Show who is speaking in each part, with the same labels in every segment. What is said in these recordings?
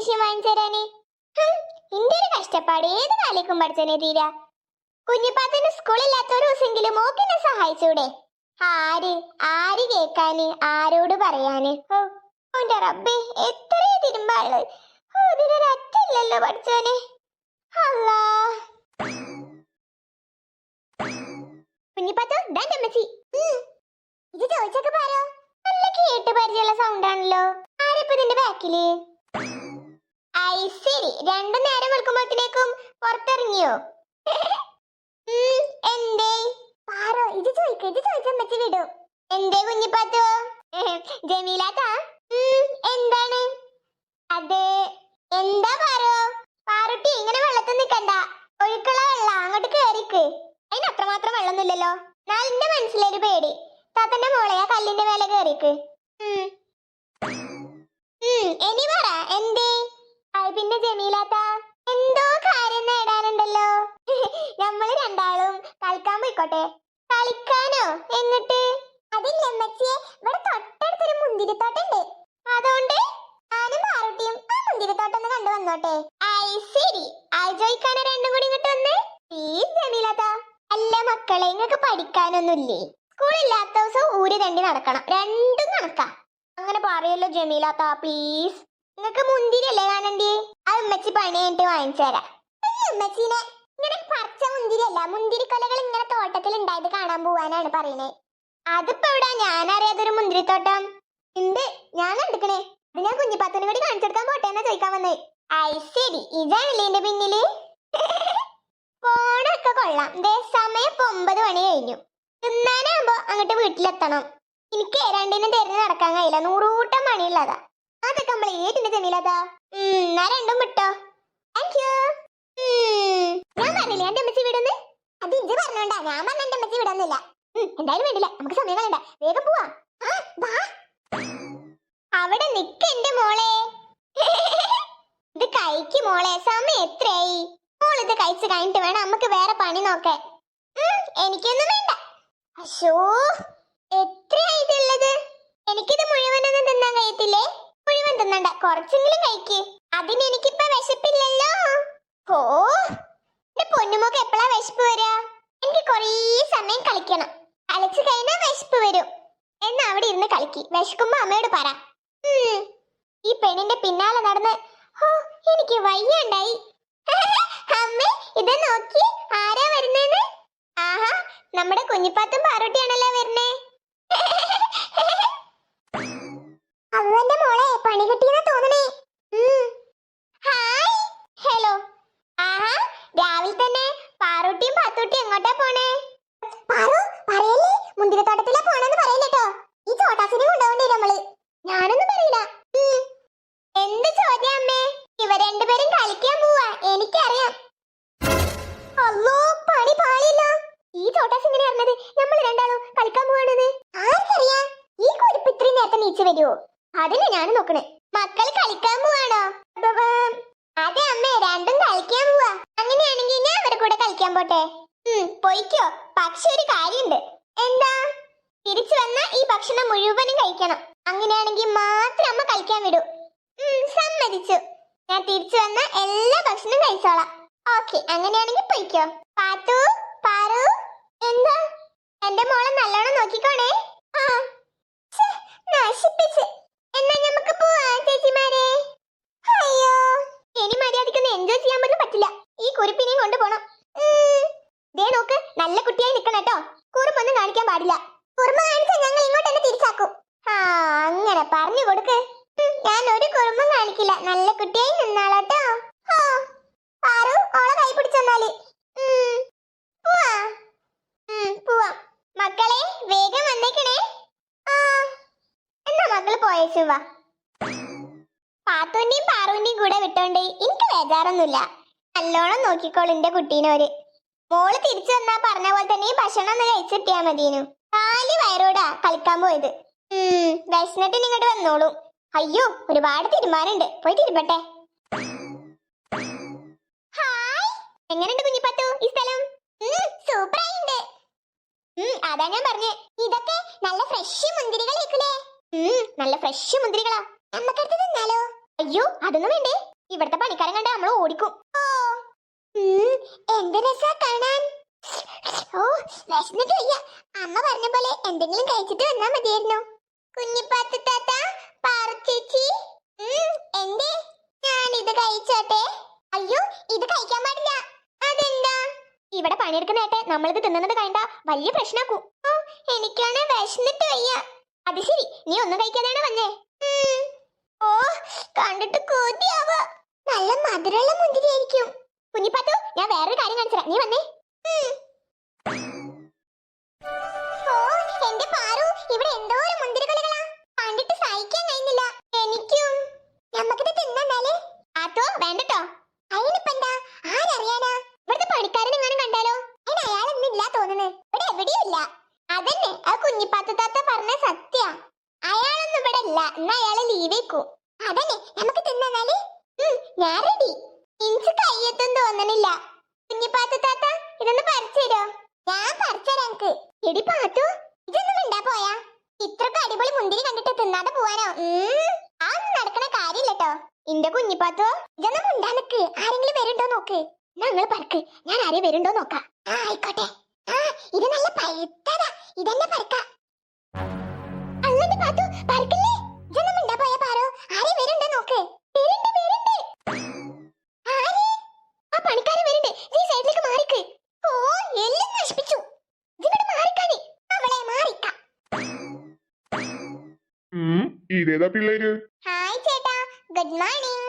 Speaker 1: Machine വാങ്ങിച്ചു ഇന്റെ ഒരു കഷ്ടപ്പാട് ഏത് കാലേക്കും പഠിച്ചനെ തീരാ. കുഞ്ഞിപ്പാത്തന് സ്കൂളില്ലാത്ത ഒരു ദിവസമെങ്കിലും മോക്കിനെ സഹായിച്ചൂടെ? ആര് ആര് കേക്കാന് ആരോട് പറയാന്? ഓന്റെ റബ്ബേ അല്ലാ കുഞ്ഞിപ്പാത്തു ഇത് ചോദിച്ചൊക്കെ പാരോ നല്ല കേട്ട് പരിചയമുള്ള സൗണ്ട് ആണല്ലോ. ആരിപ്പോ ബാക്കിൽ ഐ ശരി രണ്ടു നേരം വെളുക്കുമ്പോഴത്തേക്കും പുറത്തിറങ്ങിയോ? എന്തേ? പാറോ ഇത് ചോദിക്ക ഇത് ചോദിച്ചാൽ അമ്മച്ചി വിടും. എന്തേ കുഞ്ഞിപ്പാത്തോ? ജമീലാത്ത? എന്താണ്? അത് എന്താ പാറോ? പാറുട്ടി ഇങ്ങനെ വെള്ളത്തിൽ നിൽക്കണ്ട. ഒഴുക്കുള്ള വെള്ളം അങ്ങോട്ട് കേറിക്ക്. അതിന് അത്രമാത്രം വെള്ളമൊന്നുമില്ലല്ലോ. എന്നാൽ എന്റെ മനസ്സിലൊരു പേടി. താത്തന്റെ മോളെ ആ കല്ലിന്റെ മേലെ കേറിക്ക് ഉം. ഉം, ഇനി പറ എന്തേ അത് പിന്നെ ജമീലാത്ത എന്തോ കാര്യം നേടാനുണ്ടല്ലോ നമ്മൾ രണ്ടാളും കളിക്കാൻ പോയിക്കോട്ടെ. കളിക്കാനോ? എങ്ങട്ട് അതില്ല അമ്മച്ചിയെ. ഇവിടെ തൊട്ടടുത്തൊരു മുന്തിരിത്തോട്ടുണ്ട്. അതുകൊണ്ട് ഞാനും പാറുട്ടിയും ആ മുന്തിരിത്തോട്ടം ഒന്ന് കണ്ടു വന്നോട്ടെ. ഐ ശരി. ചോദിക്കാനോ രണ്ടും കൂടി ഇങ്ങോട്ട് വന്നേ. പ്ലീസ് ജമീലാത്ത. അല്ല മക്കളെ നിങ്ങൾക്ക് പഠിക്കാനൊന്നുമില്ലേ? സ്കൂളില്ലാത്ത ദിവസം ഊര് തണ്ടി നടക്കണം. രണ്ടും കണക്കാ അങ്ങനെ പറയല്ലോ ജമീലാത്ത പ്ലീസ്. നിങ്ങൾക്ക് മുന്തിരിയല്ലേ കാണണ്ടേ? അത് ഉമ്മച്ചി പണി കഴിഞ്ഞിട്ട് വാങ്ങിച്ചു തരാം. ഉമ്മച്ചീനെ ഇങ്ങനെ പറിച്ച മുന്തിരിയല്ല മുന്തിരിക്കൊലകൾ ഇങ്ങനെ തോട്ടത്തിൽ ഉണ്ടായത് കാണാൻ പോവാനാണ് പറയുന്നത് അതിപ്പോ എവിടാ? ഞാൻ അറിയാതൊരു മുന്തിരിത്തോട്ടം. ഉണ്ട് ഞാൻ എടുക്കണേ അത് ഞാൻ കുഞ്ഞിപ്പാത്തനെ കൂടി കാണിച്ചെടുക്കാൻ പോട്ടെ എന്നാ ചോദിക്കാൻ വന്നേ. ഐ ശരി ഇതാണല്ലേ എന്റെ പിന്നിൽ? ഫോണൊക്കെ കൊള്ളാം. ദേ സമയം ഇപ്പൊ ഒമ്പത് മണി കഴിഞ്ഞു. തിന്നാനാകുമ്പോ അങ്ങോട്ട് വീട്ടിലെത്തണം. എനിക്ക് രണ്ടിനും തിരഞ്ഞ് നടക്കാൻ കഴിയില്ല. നൂറൂട്ടം പണിയുള്ളതാ. നമ്മൾ ഏതിന്റെ ജമീലതാ ഞാൻ രണ്ടും വിട്ടോ. താങ്ക് യു ഞാൻ പറഞ്ഞില്ലേ എന്റെ അമ്മച്ചി വിടുന്ന് അത് ഇജ്ജ് പറഞ്ഞോണ്ടാ. ഞാൻ പറഞ്ഞ എന്റെ അമ്മച്ചി വിടുന്നില്ല എന്തായാലും വേണ്ടില്ല. നമുക്ക് സമയം കളയണ്ട. വേഗം പോവാ. അവിടെ നിക്ക് എന്റെ മോളെ. ഇത് കഴിക്ക് മോളെ. സമയം എത്രയായി? മോൾ ഇത് കഴിച്ച് കഴിഞ്ഞിട്ട് വേണം നമുക്ക് വേറെ പണി നോക്കാൻ. എനിക്കൊന്നും വേണ്ട. അശോ എത്രയായി ഇതുള്ളത്? എനിക്കിത് മുഴുവനൊന്നും തിന്നാൻ കഴിയത്തില്ലേ? മുഴുവൻ തിന്നണ്ട കുറച്ചെങ്കിലും കഴിക്ക്. അതിന് എനിക്കിപ്പോ വിശപ്പില്ലല്ലോ. ഓ എന്റെ പൊന്നുമോക്ക് എപ്പോഴാ വിശപ്പ് വരാ? എനിക്ക് കുറേ സമയം കളിക്കണം. കളിച്ചു കഴിഞ്ഞാൽ വിശപ്പ് വരും. എന്നാ അവിടെ ഇരുന്ന് കളിക്ക്. വിശക്കുമ്പോ അമ്മയോട് പറ. ഈ പെണ്ണിന്റെ പിന്നാലെ നടന്ന് ഓ എനിക്ക് വയ്യണ്ടായി. അമ്മേ ഇത് നോക്കി. ആരാ വരുന്നേന്ന്? ആഹാ നമ്മുടെ കുഞ്ഞിപ്പാത്തും പാറോട്ടിയാണല്ലോ വരുന്നേ. അവന്റെ മോളെ പണി കിട്ടിയെന്ന് തോന്നണേ. ഹായ്. ഹലോ. ആഹാ രാവിലെ തന്നെ പാറൂട്ടിയും പാത്തൂട്ടിയും എങ്ങോട്ടാ പോണേ? പാറു പറയല്ലേ? മുന്തിരിത്തോട്ടത്തിലാ പോണെന്ന് പറയില്ലട്ടോ ഈ ചോട്ടാസിനെ കൊണ്ടുപോകണ്ടേ നമ്മൾ. ഞാനൊന്നും പറയില്ല. എന്ത് ചോദ്യം അമ്മേ? ഇവ രണ്ടുപേരും കളിക്കാൻ പോവാ. എനിക്കറിയാം. അല്ലോ പണി പാളിയല്ലോ. ഈ ചോട്ടാസ് ഇങ്ങനെ അറിഞ്ഞത്? നമ്മൾ രണ്ടാളും കളിക്കാൻ പോവാണെന്ന് ആർക്കറിയാം? ഈ കുരിപ്പ് ഇത്രയും നേരത്തെ നീച്ചു വരുമോ അതിനെ ഞാൻ നോക്കണേ. മക്കൾ കളിക്കാൻ പോവാണോ? അതെ അമ്മേ രണ്ടും കളിക്കാൻ പോവാ. അങ്ങനെയാണെങ്കിൽ ഞാൻ അവരുടെ കൂടെ കളിക്കാൻ പോട്ടെ. പൊയ്ക്കോ. പക്ഷെ ഒരു കാര്യമുണ്ട്. എന്താ? തിരിച്ചു വന്ന ഈ ഭക്ഷണം മുഴുവനും കഴിക്കണം. അങ്ങനെയാണെങ്കിൽ മാത്രം അമ്മ കളിക്കാൻ വിടൂ. സമ്മതിച്ചു. ഞാൻ തിരിച്ചു വന്ന എല്ലാ ഭക്ഷണം കഴിച്ചോളാം. ഓക്കെ അങ്ങനെയാണെങ്കിൽ പൊയ്ക്കോ. പാത്തു പാറു എന്താ? എന്റെ മോളെ നല്ലോണം നോക്കിക്കോണേ ആ ഛെ, നശിപ്പിച്ച് എന്നാ നമുക്ക് പോവാം ചേച്ചിമാരെ അയ്യോ ഇനി മര്യാദക്കൊന്നും എൻജോയ് ചെയ്യാൻ പോലും പറ്റില്ല ഈ കുരിപ്പിനെയും കൊണ്ടുപോണം ഉം. ദേ നോക്ക് നല്ല കുട്ടിയായി നിക്കണം കേട്ടോ കുറുമ്പൊന്നും കാണിക്കാൻ പാടില്ല കുറുമ്പ് കാണിച്ചാൽ ഞങ്ങൾ ഇങ്ങോട്ട് തന്നെ തിരിച്ചാക്കും ആ അങ്ങനെ പറഞ്ഞു കൊടുക്ക് ഉം, ഞാൻ ഒരു കുറുമ്പും കാണിക്കില്ല നല്ല കുട്ടിയായി നിന്നാളാട്ടോ ആ, പാറു ഓളെ കൈ പിടിച്ചെന്നാൽ ഉം, പോവാ ഉം, പോവാം മക്കളെ വേഗം വന്നേക്കണേ ആ എന്നാ പോയേച്ചു വാ. പാറുവിന്റെയും കൂടെ വിട്ടോണ്ട് എനിക്ക് ബേജാറൊന്നുമില്ല. നല്ലോണം നോക്കിക്കോളൂ എന്റെ കുട്ടീനോര്. മോൾ തിരിച്ചു വന്നാ പറഞ്ഞ പോലെ തന്നെ ഈ ഭക്ഷണം ഒന്ന് കഴിച്ചിട്ടിയാ മതിയേനു. കാലി വയറോടാ കളിക്കാൻ പോയത്. ഉം വിശന്നിട്ട് ഇങ്ങോട്ട് വന്നോളൂ. അയ്യോ ഒരുപാട് തീരുമാനമുണ്ട് പോയി തിരുപ്പട്ടെ എങ്ങനെയുണ്ട് കുഞ്ഞിപ്പത്തു ഈ സ്ഥലം? ഉം അതാ ഞാൻ പറഞ്ഞേ. ഇതൊക്കെ നല്ല ഫ്രഷ് മുന്തിരികളേക്കുലേ. നല്ല ഫ്രഷ് മുന്തിരികളാ. നമ്മക്കടുത്ത് അയ്യോ അതൊന്നും വേണ്ടേ. ഇവിടുത്തെ പണിക്കാരൻ കണ്ട നമ്മൾ ഓടിക്കും. ഓ എന്റെ രസാ കാണാൻ. ഓ വിശന്നിട്ട് അമ്മ പറഞ്ഞ പോലെ എന്തെങ്കിലും കഴിച്ചിട്ട് വന്നാ മതിയായിരുന്നു. കുഞ്ഞിപ്പാത്ത താത്ത പാറച്ചേച്ചി എന്റെ ഞാൻ ഇത് കഴിച്ചോട്ടെ. അയ്യോ ഇത് കഴിക്കാൻ പാടില്ല. അതെന്താ? ഇവിടെ പണിയെടുക്കുന്നേട്ടെ നമ്മളിത് തിന്നുന്നത് കണ്ട വലിയ പ്രശ്നാക്കൂ. ഓ എനിക്കാണ് വിശന്നിട്ട് വയ്യ. അത് ശരി നീ ഒന്നും കഴിക്കാതെയാണ് വന്നേ. ഓ കണ്ടിട്ട് കൊതിയാവ. നല്ല മധുരമുള്ള മുന്തിരിയായിരിക്കും. കുഞ്ഞിപ്പാത്തു ഞാൻ വേറൊരു കാര്യം കാണിച്ചു നീ വന്നേ. ഞാൻ റെഡി ഇഞ്ച് കയ്യെത്തും തോന്നണില്ല. കുഞ്ഞിപ്പാത്ത താത്ത ഇതൊന്ന് പറിച്ചുതരോ ഞാൻ പറിച്ചുതരാം എനിക്ക്. എടി പാത്തു ഇതൊന്നും മിണ്ടാ പോയാ. ഇത്രക്ക് അടിപൊളി മുന്തിരി കണ്ടിട്ട് തിന്നാതെ പോവാനോ? ഉം, അതൊന്നും നടക്കണ കാര്യമില്ലട്ടോ എന്റെ കുഞ്ഞിപ്പാത്തോ ഇതൊന്നും മുണ്ടാ നിക്ക്. ആരെങ്കിലും വരുണ്ടോ നോക്ക്. ഞങ്ങൾ പറക്ക്. ഞാൻ ആരെയും വരുണ്ടോ നോക്കാം. ആ ആയിക്കോട്ടെ. ആ ഇത് നല്ല പഴുത്തതാ. ഇതന്നെ പറക്ക. അല്ലെന്റെ പാത്തു പറക്കല്ലേ?
Speaker 2: ഇതേതാ പിള്ളേര്?
Speaker 1: ഹായ് ചേട്ടാ ഗുഡ് മോർണിംഗ്.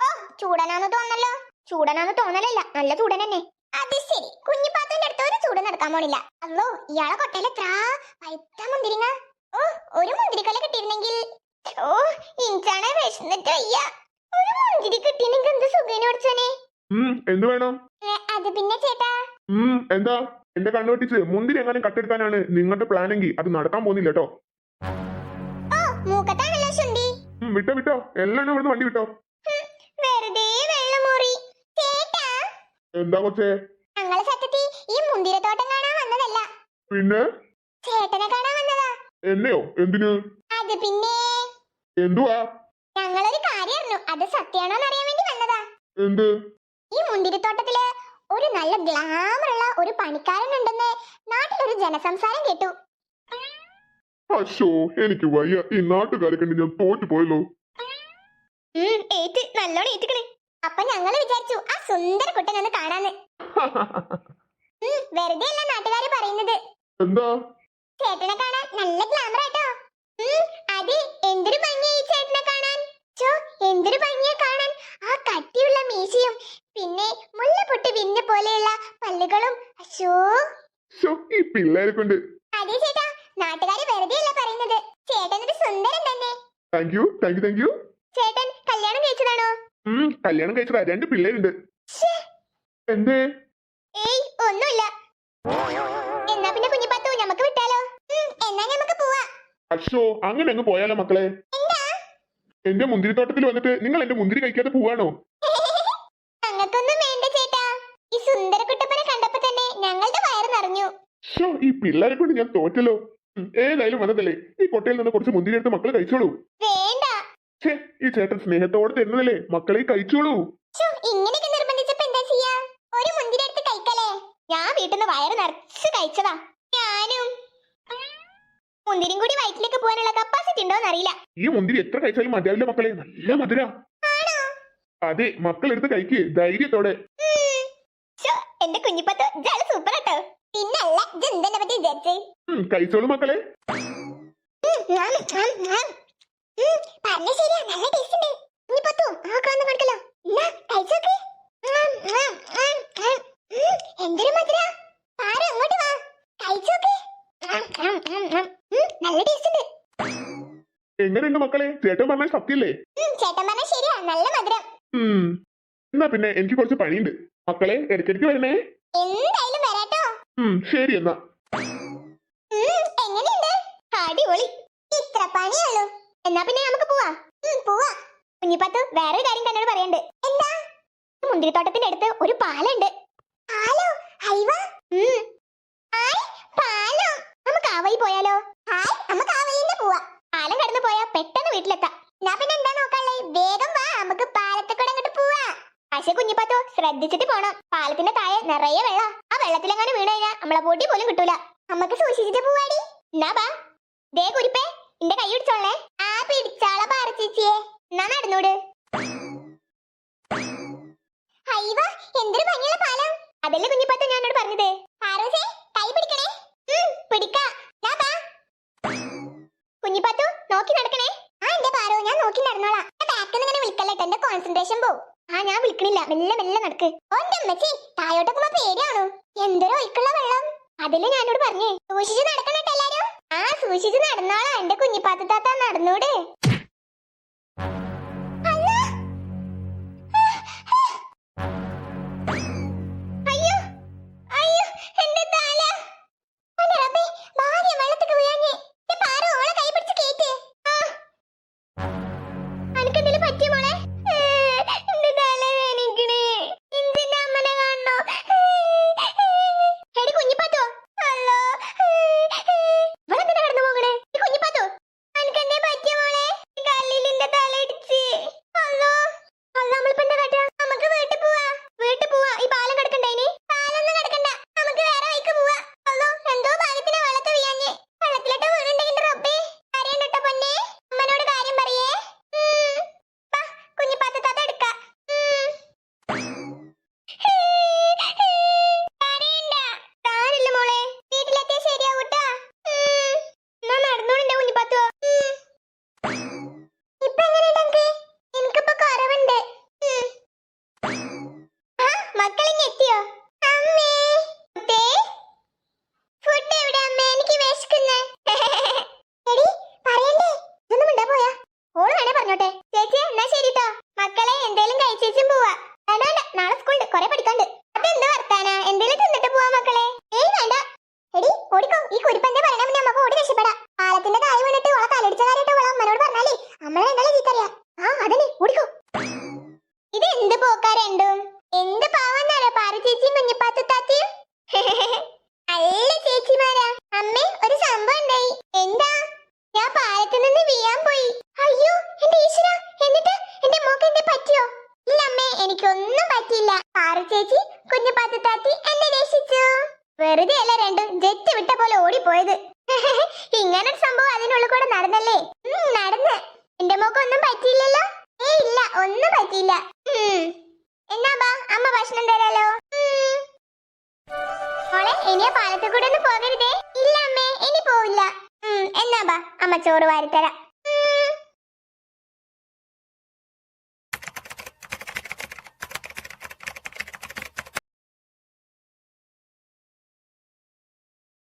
Speaker 1: ഓ ചൂടനാന്ന് തോന്നല്ലോ. ചൂടനാന്ന് തോന്നലല്ല നല്ല ചൂടൻ തന്നെ അത് ശരി കുഞ്ഞിപ്പാത്തന്റെ അടുത്ത് ഒരു ചൂട് നടക്കാൻ പോണില്ല. അല്ലോ ഇയാളെ കൊട്ടയിൽ എത്ര പൈത്ത മുന്തിരിങ്ങ? ഓ ഒരു മുന്തിരിക്കല കിട്ടിയിരുന്നെങ്കിൽ. ഓ ഇഞ്ചാണ് വിശന്നിട്ട് വയ്യ. ഒരു മുന്തിരി കിട്ടിയിരുന്നെങ്കിൽ എന്ത് സുഖേനെ ഓടിച്ചോനെ
Speaker 2: ഉം, എന്ത് വേണം?
Speaker 1: അത് പിന്നെ ചേട്ടാ.
Speaker 2: ഉം, എന്താ? എന്റെ കണ്ണു വെട്ടിച്ച് മുന്തിരി എങ്ങാനും കട്ടെടുക്കാനാണ് നിങ്ങളുടെ പ്ലാനെങ്കിൽ അത് നടക്കാൻ പോകുന്നില്ല കേട്ടോ വിട്ടോ വിട്ടോ. എല്ലാം ഇവിടുന്ന് വണ്ടി വിട്ടോ.
Speaker 1: വെറുതെ വെള്ളമുറി
Speaker 2: എന്താ കൊച്ചേ?
Speaker 1: സത്യത്തിൽ ഈ മുന്തിരത്തോട്ടം കാണാൻ വന്നതല്ല.
Speaker 2: പിന്നെ?
Speaker 1: ചേട്ടനെ കാണാൻ വന്നതാ.
Speaker 2: എന്നെയോ? എന്തിന്?
Speaker 1: അത് പിന്നെ?
Speaker 2: എന്തുവാ?
Speaker 1: ഞങ്ങളൊരു കാര്യം അറിഞ്ഞു അത് സത്യാണോന്ന് അറിയാൻ വേണ്ടി വന്നതാ.
Speaker 2: എന്ത്?
Speaker 1: ഈ മുന്തിരിത്തോട്ടത്തിൽ ഒരു നല്ല ഗ്ലാമറുള്ള ഒരു പണിക്കാരൻ ഉണ്ടെന്ന് നാട്ടിലൊരു ജനസംസാരം കേട്ടു.
Speaker 2: അശോ എനിക്ക് വയ്യ. ഈ നാട്ടുകാരെ കണ്ട് ഞാൻ തോറ്റു പോയല്ലോ
Speaker 1: ഏറ്റ് നല്ലോണം ഏറ്റിക്കണേ. അപ്പൊ ഞങ്ങൾ വിചാരിച്ചു ആ സുന്ദര കുട്ടൻ ഒന്ന് കാണാന്ന്. വെറുതെ അല്ല നാട്ടുകാര് പറയുന്നത്.
Speaker 2: എന്താ?
Speaker 1: ചേട്ടനെ കാണാൻ നല്ല ഗ്ലാമർ ആട്ടോ. അതെ എന്തൊരു ഭംഗിയായി ചേട്ടനെ കാണാൻ. ചോ എന്തൊരു ഭംഗിയാ കാണാൻ. ആ കട്ടിയുള്ള മീശയും പിന്നെ മുല്ലപ്പൊട്ട് വിന്ന പോലെയുള്ള പല്ലുകളും. അശോ.
Speaker 2: ഈ പിള്ളേരെ കൊണ്ട്
Speaker 1: അതെ ചേട്ടാ നാട്ടുകാര് വെറുതെ അല്ല പറയുന്നത് ചേട്ടൻ ഒരു സുന്ദരൻ തന്നെ.
Speaker 2: Thank you thank you thank you
Speaker 1: ചേട്ടൻ കല്യാണം കഴിച്ചതാണോ?
Speaker 2: ഉം, കല്യാണം കഴിച്ചതാ. രണ്ട് പിള്ളേരുണ്ട്.
Speaker 1: ശ്ശേ,
Speaker 2: എന്തേ?
Speaker 1: ഏയ് ഒന്നുമില്ല. എന്നാ പിന്നെ കുഞ്ഞിപ്പത്തു നമുക്ക് വിട്ടാലോ? ഉം, എന്നാ നമുക്ക് പോവാ.
Speaker 2: അശോ അങ്ങനെ അങ്ങ് പോയാലോ മക്കളെ?
Speaker 1: എന്താ?
Speaker 2: എന്റെ മുന്തിരിത്തോട്ടത്തിൽ വന്നിട്ട് നിങ്ങൾ എന്റെ മുന്തിരി കഴിക്കാതെ പോവാണോ?
Speaker 1: ഞങ്ങൾക്കൊന്നും വേണ്ട ചേട്ടാ. ഈ സുന്ദര കുട്ടപ്പനെ കണ്ടപ്പോ തന്നെ ഞങ്ങളുടെ വയറ് നിറഞ്ഞു.
Speaker 2: ഷോ ഈ പിള്ളേരെ കൊണ്ട് ഞാൻ തോറ്റല്ലോ. ഏതായാലും വന്നതല്ലേ. ഈ കൊട്ടയിൽ നിന്ന് കുറച്ച് മുന്തിരി എടുത്ത് മക്കൾ കഴിച്ചോളൂ.
Speaker 1: വേണ്ട.
Speaker 2: ഛേ ഈ ചേട്ടൻ സ്നേഹത്തോടെ തരുന്നതല്ലേ. മക്കളെ കഴിച്ചോളൂ.
Speaker 1: ഇങ്ങനെയൊക്കെ നിർബന്ധിച്ചപ്പോ എന്താ ചെയ്യാ? ഒരു മുന്തിരി എടുത്ത് കഴിക്കലേ ഞാൻ വീട്ടിൽ നിന്ന് വയറ് നിറച്ച് കഴിച്ചതാ. ഞാനും. മുന്തിരിയും കൂടി വയറ്റിലേക്ക് പോകാനുള്ള കപ്പാസിറ്റി ഉണ്ടോന്ന് അറിയില്ല.
Speaker 2: ഈ മുന്തിരി എത്ര കഴിച്ചാലും മതിയാവില്ല മക്കളെ. നല്ല മധുര.
Speaker 1: ആണോ?
Speaker 2: അതെ മക്കളെടുത്ത് കഴിക്ക്. ധൈര്യത്തോടെ.
Speaker 1: എന്റെ കുഞ്ഞിപ്പത്ത് ജല സൂപ്പർ കേട്ടോ പിന്നല്ല ഇതെന്തെന്നെ പറ്റി വിചാരിച്ചേ?
Speaker 2: കഴിച്ചോളൂ മക്കളെ.
Speaker 1: പറഞ്ഞ ശരിയാ നല്ല ടേസ്റ്റ് ഉണ്ട്. കുഞ്ഞിപ്പത്തു ആ കാണുന്ന കണക്കല്ലോ എന്നാ കഴിച്ചോക്ക് എന്തൊരു മധുര. പാറ അങ്ങോട്ട് വാ. കഴിച്ചോക്ക് നല്ല ടേസ്റ്റ് ഉണ്ട്.
Speaker 2: എങ്ങനെയുണ്ട് മക്കളെ? ചേട്ടൻ പറഞ്ഞ സത്യല്ലേ?
Speaker 1: ചേട്ടൻ പറഞ്ഞ ശരിയാ നല്ല മധുരം.
Speaker 2: എന്നാ പിന്നെ എനിക്ക് കുറച്ച് പണിയുണ്ട്. മക്കളെ ഇടയ്ക്കിടയ്ക്ക് വരണേ. ശരി എന്നാ.
Speaker 1: അടിപൊളി. ഇത്ര പണിയുള്ളൂ എന്നാ പിന്നെ നമുക്ക് പോവാ. പോവാ. കുഞ്ഞിപ്പത്ത് വേറെ കാര്യം തന്നോട് പറയണ്ട്. എന്താ? മുന്തിരിത്തോട്ടത്തിന്റെ അടുത്ത് ഒരു പാലുണ്ട് പാലോ? നമുക്ക് ആവായി പോയാലോ? ഹായ് നമുക്ക് പോവാ. പാലം കടന്നു പോയാ വേഗം വാ നമുക്ക് കൂടെ അങ്ങോട്ട് പോവാ. പക്ഷെ കുഞ്ഞിപ്പത്തു ശ്രദ്ധിച്ചിട്ട് പോണം. പാലത്തിന്റെ താഴെ നിറയെ വെള്ളം. വെള്ളത്തിലെങ്ങാനും വീണ് കഴിഞ്ഞാ നമ്മളെ പൊടി പോലും കിട്ടൂല. നമുക്ക് സൂക്ഷിച്ചിട്ട് പോവാടി. എന്നാ ബാ. ദേ കുരിപ്പേ എന്റെ കൈ പിടിച്ചോളേ ആ പിടിച്ചാളെ പാറ ചേച്ചിയെ. എന്നാ നടന്നൂട്? അയ്യവ എന്തൊരു ഭംഗിയുള്ള പാലം. അതല്ലേ കുഞ്ഞിപ്പത്ത ഞാനോട് പറഞ്ഞത്? പാറൂസേ കൈ പിടിക്കണേ. പിടിക്കാ. ഞാൻ ബാ. കുഞ്ഞിപ്പത്തു നോക്കി നടക്കണേ. ആ എന്റെ പാറു ഞാൻ നോക്കി നടന്നോളാം. ബാക്കിൽ നിന്ന് ഇങ്ങനെ വിളിക്കല്ലേട്ടോ എന്റെ കോൺസെൻട്രേഷൻ പോവും. ആ ഞാൻ വിളിക്കണില്ല. മെല്ലെ മെല്ലെ നടക്ക്. ഓന്റെ അമ്മച്ചി താഴോട്ടൊക്കെ പേടിയാണോ? എന്തൊരു ഒഴിക്കുള്ള വെള്ളം. അതിൽ ഞാനോട് പറഞ്ഞേ സൂക്ഷിച്ച് നടക്കണം ആ സൂക്ഷിച്ച് നടന്നോളാം എന്റെ കുഞ്ഞിപ്പാത്ത താത്ത നടന്നൂടെ. അമ്മയ്ക്ക് ഒന്നും പറ്റിയില്ലല്ലോ? ഏ ഇല്ല ഒന്നും പറ്റിയില്ല. എന്നാ ബാ അമ്മ ഭക്ഷണം തരാലോ. മോളെ ഇനിയ പാലത്തിൽ കൂടെ പോകരുതേ? ഇല്ല അമ്മേ ഇനി പോവില്ല. എന്നാ ബാ അമ്മ ചോറ് വാരിത്തരാം.